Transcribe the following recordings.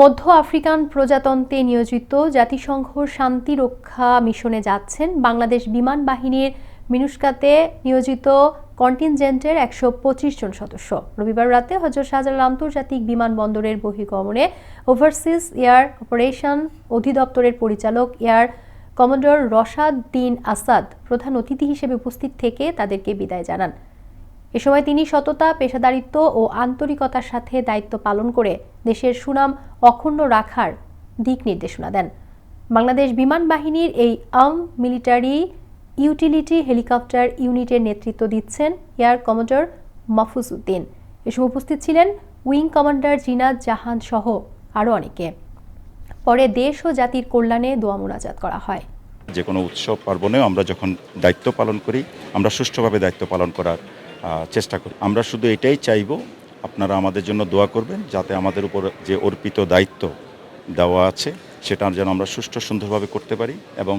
মধ্য আফ্রিকান প্রজাতন্ত্রে নিয়োজিত জাতিসংঘ শান্তি রক্ষা মিশনে যাচ্ছেন বাংলাদেশ বিমান বাহিনীর মিনুস্কাতে নিয়োজিত কন্টিনজেন্টের একশো পঁচিশ জন সদস্য। রবিবার রাতে হজরত শাহজালাল আন্তর্জাতিক বিমানবন্দরের বহির্গমনে ওভারসিজ এয়ার অপারেশন অধিদপ্তরের পরিচালক এয়ার কমান্ডার রশাদ দিন আসাদ প্রধান অতিথি হিসেবে উপস্থিত থেকে তাদেরকে বিদায় জানান। এ সময় তিনি সততা, পেশাদারিত্ব ও আন্তরিকতার সাথে দায়িত্ব পালন করে দেশের সুনাম অক্ষুণ্ণ রাখার দিক নির্দেশনা দেন। বাংলাদেশ বিমান বাহিনীর এই আর্ম মিলিটারি ইউটিলিটি হেলিকপ্টার ইউনিটের নেতৃত্ব দিচ্ছেন এয়ার কমান্ডার মাহফুজ উদ্দিন। এসব উপস্থিত ছিলেন উইং কমান্ডার জিনাদ জাহান সহ আরও অনেকে। পরে দেশ ও জাতির কল্যাণে দোয়া মোনাজাত করা হয়। যে কোনো উৎসব, পার্বণেও আমরা যখন দায়িত্ব পালন করি, আমরা সুষ্ঠুভাবে দায়িত্ব পালন করার চেষ্টা করি। আমরা শুধু এটাই চাইব, আপনারা আমাদের জন্য দোয়া করবেন যাতে আমাদের উপর যে অর্পিত দায়িত্ব দেওয়া আছে, সেটা যেন আমরা সুষ্ঠু সুন্দরভাবে করতে পারি এবং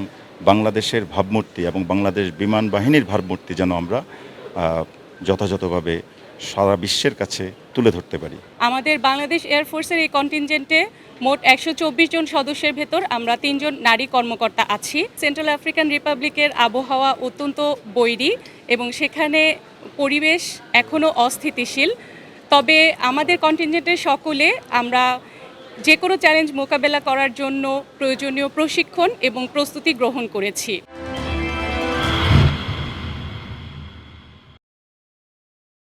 বাংলাদেশের ভাবমূর্তি এবং বাংলাদেশ বিমান বাহিনীর ভাবমূর্তি যেন আমরা যথাযথভাবে সারা বিশ্বের কাছে তুলে ধরতে পারি। আমাদের বাংলাদেশ এয়ারফোর্সের এই কন্টিনজেন্টে মোট একশো চব্বিশ জন সদস্যের ভেতর আমরা তিনজন নারী কর্মকর্তা আছি। সেন্ট্রাল আফ্রিকান রিপাবলিকের আবহাওয়া অত্যন্ত বৈরী এবং সেখানে পরিবেশ এখনও অস্থিতিশীল। তবে আমাদের কন্টিনজেন্টের সকলে আমরা যে কোনো চ্যালেঞ্জ মোকাবেলা করার জন্য প্রয়োজনীয় প্রশিক্ষণ এবং প্রস্তুতি গ্রহণ করেছি।